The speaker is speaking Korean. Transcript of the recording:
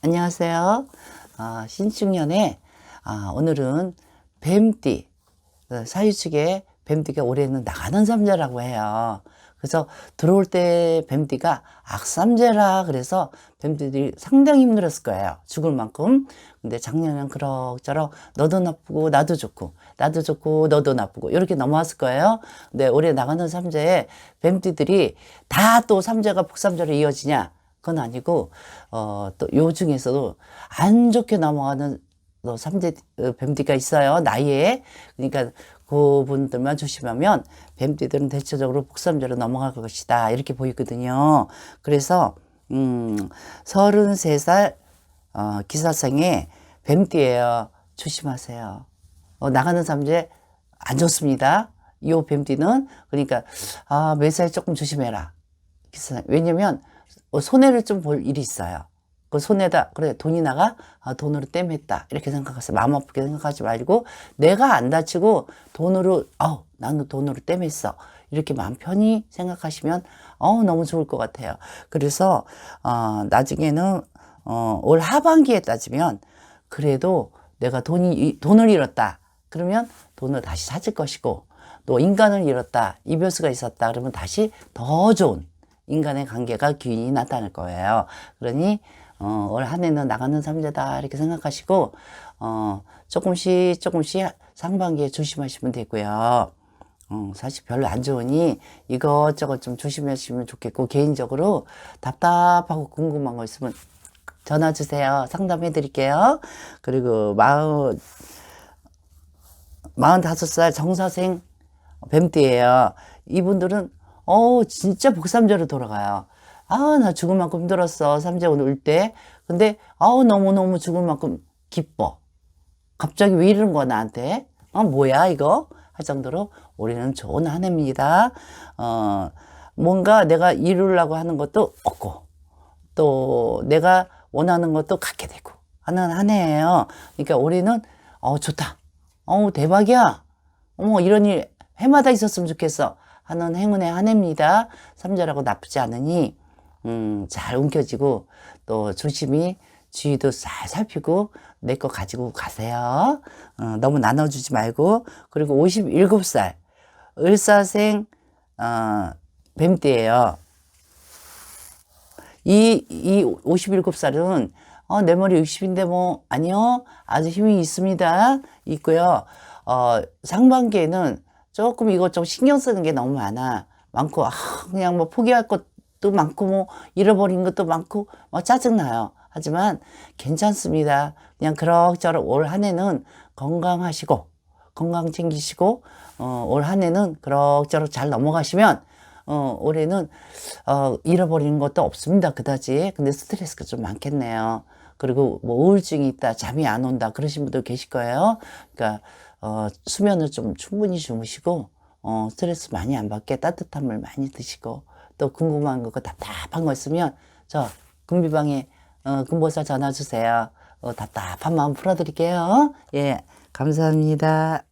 안녕하세요. 아, 신축년에 아, 오늘은 뱀띠 어, 사유축에 뱀띠가 올해는 나가는 삼재라고 해요. 그래서 들어올 때 뱀띠가 악삼재라 그래서 뱀띠들이 상당히 힘들었을 거예요. 죽을 만큼. 근데 작년엔 그럭저럭 너도 나쁘고 나도 좋고 나도 좋고 너도 나쁘고 이렇게 넘어왔을 거예요. 근데 올해 나가는 삼재에 뱀띠들이 다 또 삼재가 복삼재로 이어지냐? 그건 아니고 어 또 요 중에서도 안 좋게 넘어가는 또 삼재 어, 뱀띠가 있어요 나이에. 그러니까 그분들만 조심하면 뱀띠들은 대체적으로 복삼재로 넘어갈 것이다 이렇게 보이거든요. 그래서 음 33살 어, 기사생의 뱀띠예요. 조심하세요. 어, 나가는 삼재 안 좋습니다. 요 뱀띠는 그러니까 아 매사에 조금 조심해라. 기사 왜냐면 어, 손해를 좀 볼 일이 있어요. 그 손해다 그래 돈이 나가 아, 돈으로 땜했다 이렇게 생각하세요. 마음 아프게 생각하지 말고 내가 안 다치고 돈으로 아우 나는 돈으로 땜했어 이렇게 마음 편히 생각하시면 어 너무 좋을 것 같아요. 그래서 어, 나중에는 어, 올 하반기에 따지면 그래도 내가 돈이 이- 돈을 잃었다 그러면 돈을 다시 찾을 것이고 또 인간을 잃었다 이별수가 있었다 그러면 다시 더 좋은 인간의 관계가 귀인이 나타날 거예요. 그러니 어, 올 한 해는 나가는 삼재다 이렇게 생각하시고 어, 조금씩 조금씩 상반기에 조심하시면 되고요. 어, 사실 별로 안 좋으니 이것저것 좀 조심하시면 좋겠고 개인적으로 답답하고 궁금한 거 있으면 전화 주세요. 상담해 드릴게요. 그리고 마흔 마흔 다섯 살 정사생 뱀띠예요. 이분들은 어 진짜 복삼재로 돌아가요. 아 나 죽을 만큼 힘들었어 삼재 오늘 울 때. 근데 아우 너무 너무 죽을 만큼 기뻐. 갑자기 왜 이러는 거야 나한테? 어 뭐야 이거? 할 정도로 올해는 좋은 한 해입니다. 어 뭔가 내가 이루려고 하는 것도 없고 또 내가 원하는 것도 갖게 되고 하는 한 해예요. 그러니까 올해는 어 좋다. 어 대박이야. 어머 이런 일 해마다 있었으면 좋겠어 하는 행운의 한 해입니다. 삼재라고 나쁘지 않으니 음, 잘 움켜쥐고 또 조심히 주위도 잘 살피고 내 거 가지고 가세요. 어, 너무 나눠주지 말고 그리고 57살 을사생 어, 뱀띠예요. 이, 이 57살은, 어, 내 머리 60인데 뭐, 아니요. 아주 힘이 있습니다. 있고요. 어, 상반기에는 조금 이것저것 신경 쓰는 게 너무 많아. 많고, 아, 그냥 뭐 포기할 것도 많고, 뭐, 잃어버린 것도 많고, 뭐, 짜증나요. 하지만 괜찮습니다. 그냥 그럭저럭 올 한 해는 건강하시고, 건강 챙기시고, 어, 올 한 해는 그럭저럭 잘 넘어가시면, 어, 올해는, 어, 잃어버리는 것도 없습니다. 그다지. 근데 스트레스가 좀 많겠네요. 그리고 뭐 우울증이 있다, 잠이 안 온다, 그러신 분들 계실 거예요. 그러니까, 어, 수면을 좀 충분히 주무시고, 어, 스트레스 많이 안 받게 따뜻한 물 많이 드시고, 또 궁금한 거, 답답한 거 있으면, 저, 금비방에, 어, 금보사 전화 주세요. 어, 답답한 마음 풀어드릴게요. 예, 감사합니다.